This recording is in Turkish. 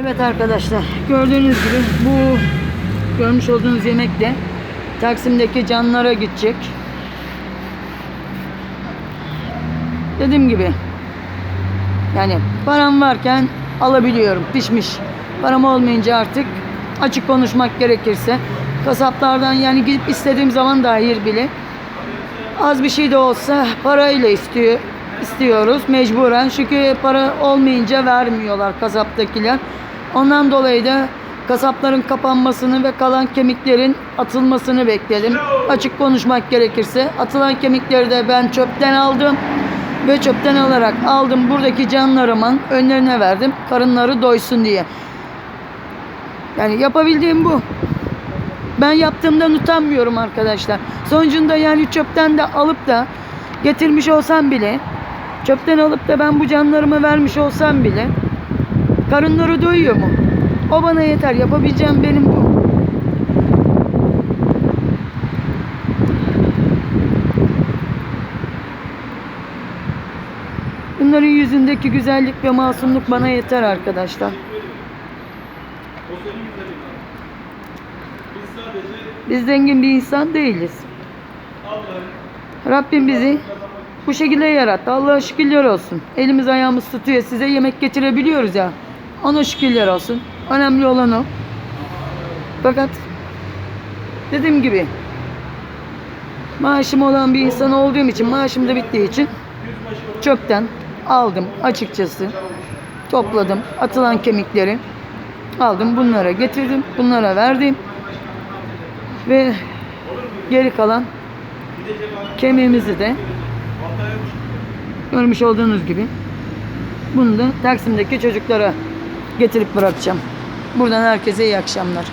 Evet arkadaşlar gördüğünüz gibi bu görmüş olduğunuz yemek de Taksim'deki canlara gidecek. Dediğim gibi yani param varken alabiliyorum pişmiş. Param olmayınca artık açık konuşmak gerekirse kasaplardan yani gidip istediğim zaman dahi bile az bir şey de olsa parayla istiyor istiyoruz mecburen çünkü para olmayınca vermiyorlar kasaptakiler. Ondan dolayı da kasapların kapanmasını ve kalan kemiklerin atılmasını bekledim. Açık konuşmak gerekirse atılan kemikleri de ben çöpten aldım ve çöpten alarak aldım buradaki canlarımın önlerine verdim karınları doysun diye. Yani yapabildiğim bu. Ben yaptığımdan utanmıyorum arkadaşlar. Sonucunda yani çöpten de alıp da getirmiş olsam bile çöpten alıp da ben bu canlarımı vermiş olsam bile karınları doyuyor mu? O bana yeter. Yapabileceğim benim bu. Bunların yüzündeki güzellik ve masumluk bana yeter arkadaşlar. Biz zengin bir insan değiliz. Rabbim bizi bu şekilde yarattı. Allah'a şükürler olsun. Elimiz ayağımız tutuyor. Size yemek getirebiliyoruz ya. Ona şükürler olsun. Önemli olan o. Fakat dediğim gibi maaşım olan bir insan olduğum için maaşım da bittiği için çöpten aldım açıkçası. Topladım atılan kemikleri aldım bunlara getirdim bunlara verdim ve geri kalan kemiğimizi de görmüş olduğunuz gibi bunu da Taksim'deki çocuklara getirip bırakacağım. Buradan herkese iyi akşamlar.